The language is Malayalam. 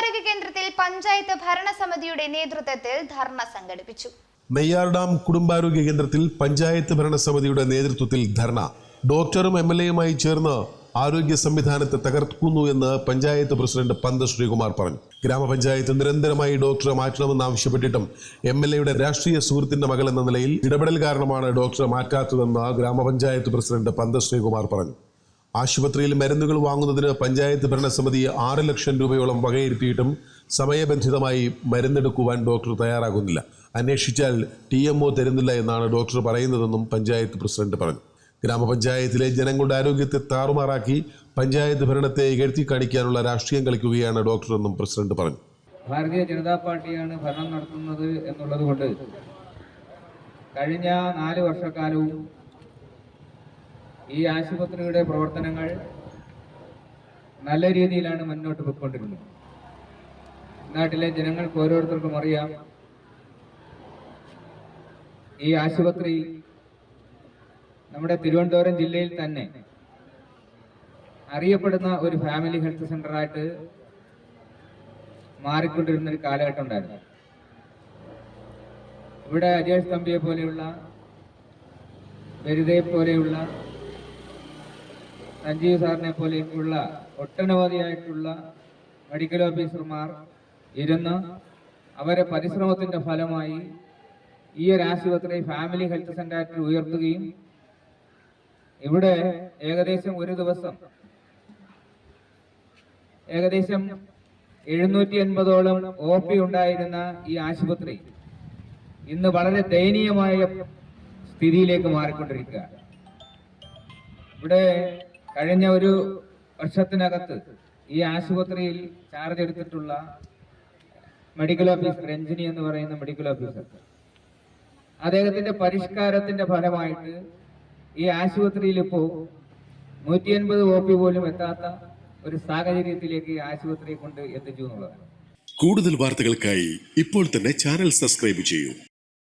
കുടുംബാരോഗ്യ കേന്ദ്രത്തിൽ പഞ്ചായത്ത് ഭരണസമിതിയുടെ നേതൃത്വത്തിൽ ധർണ സംഘടിപ്പിച്ചു. നെയ്യാർ ഡാം കുടുംബാരോഗ്യ കേന്ദ്രത്തിൽ പഞ്ചായത്ത് ഭരണസമിതിയുടെ നേതൃത്വത്തിൽ ധർണ. ഡോക്ടറും എം എൽ എയുമായി ചേർന്ന് ആരോഗ്യ സംവിധാനത്തെ തകർക്കുന്നു എന്ന് പഞ്ചായത്ത് പ്രസിഡന്റ് പന്ത് ശ്രീകുമാർ പറഞ്ഞു. ഗ്രാമപഞ്ചായത്ത് നിരന്തരമായി ഡോക്ടറെ മാറ്റണമെന്ന് ആവശ്യപ്പെട്ടിട്ടും എം എൽ എയുടെ രാഷ്ട്രീയ സുഹൃത്തിന്റെ മകൾ എന്ന നിലയിൽ ഇടപെടൽ കാരണമാണ് ഡോക്ടറെ മാറ്റാത്തതെന്ന് ഗ്രാമപഞ്ചായത്ത് പ്രസിഡന്റ് പന്ത് ശ്രീകുമാർ പറഞ്ഞു. ആശുപത്രിയിൽ മരുന്നുകൾ വാങ്ങുന്നതിന് പഞ്ചായത്ത് ഭരണസമിതി ആറ് ലക്ഷം രൂപയോളം വകയിരുത്തിയിട്ടും സമയബന്ധിതമായി മരുന്നെടുക്കുവാൻ ഡോക്ടർ തയ്യാറാകുന്നില്ല. അന്വേഷിച്ചാൽ ടി എം ഒ തരുന്നില്ല എന്നാണ് ഡോക്ടർ പറയുന്നതെന്നും പഞ്ചായത്ത് പ്രസിഡന്റ് പറഞ്ഞു. ഗ്രാമപഞ്ചായത്തിലെ ജനങ്ങളുടെ ആരോഗ്യത്തെ താറുമാറാക്കി പഞ്ചായത്ത് ഭരണത്തെ ഇകഴ്ത്തി കാണിക്കാനുള്ള രാഷ്ട്രീയം കളിക്കുകയാണ് ഡോക്ടറെന്നും പ്രസിഡന്റ് പറഞ്ഞു. ഭാരതീയ ജനതാ പാർട്ടിയാണ് ഭരണം നടത്തുന്നത് എന്നുള്ളത് കൊണ്ട് കഴിഞ്ഞ നാല് വർഷക്കാലവും ഈ ആശുപത്രിയുടെ പ്രവർത്തനങ്ങൾ നല്ല രീതിയിലാണ് മുന്നോട്ട് പോയിക്കൊണ്ടിരുന്നത്. നാട്ടിലെ ജനങ്ങൾക്ക് ഓരോരുത്തർക്കും അറിയാം. ഈ ആശുപത്രി നമ്മുടെ തിരുവനന്തപുരം ജില്ലയിൽ തന്നെ അറിയപ്പെടുന്ന ഒരു ഫാമിലി ഹെൽത്ത് സെന്ററായിട്ട് മാറിക്കൊണ്ടിരുന്ന ഒരു കാലഘട്ടം ഉണ്ടായിരുന്നു. ഇവിടെ അജേഷ് തമ്പിയെ പോലെയുള്ള വെരുതയെ പോലെയുള്ള സഞ്ജീവ് സാറിനെ പോലെയുള്ള ഒട്ടനവധിയായിട്ടുള്ള മെഡിക്കൽ ഓഫീസർമാർ ഇരുന്ന് അവരെ പരിശ്രമത്തിന്റെ ഫലമായി ഈ ഒരു ആശുപത്രി ഫാമിലി ഹെൽത്ത് സെന്ററായിട്ട് ഉയർത്തുകയും ഇവിടെ ഏകദേശം ഒരു ദിവസം ഏകദേശം എഴുന്നൂറ്റി എൺപതോളം ഒ പി ഉണ്ടായിരുന്ന ഈ ആശുപത്രി ഇന്ന് വളരെ ദയനീയമായ സ്ഥിതിയിലേക്ക് മാറിക്കൊണ്ടിരിക്കുക ഇവിടെ കഴിഞ്ഞ ഒരു വർഷത്തിനകത്ത് ഈ ആശുപത്രിയിൽ ചാർജ് എടുത്തിട്ടുള്ള മെഡിക്കൽ ഓഫീസർ രഞ്ജിനി എന്ന് പറയുന്ന മെഡിക്കൽ ഓഫീസർ അദ്ദേഹത്തിന്റെ പരിഷ്കാരത്തിന്റെ ഫലമായിട്ട് ഈ ആശുപത്രിയിൽ ഇപ്പോൾ നൂറ്റി എൺപത് ഒ പി പോലും എത്താത്ത ഒരു സാഹചര്യത്തിലേക്ക് ആശുപത്രിയെ കൊണ്ട് എത്തിച്ചു എന്നുള്ളതാണ്. കൂടുതൽ വാർത്തകൾക്കായി ഇപ്പോൾ തന്നെ ചാനൽ സബ്സ്ക്രൈബ് ചെയ്യൂ.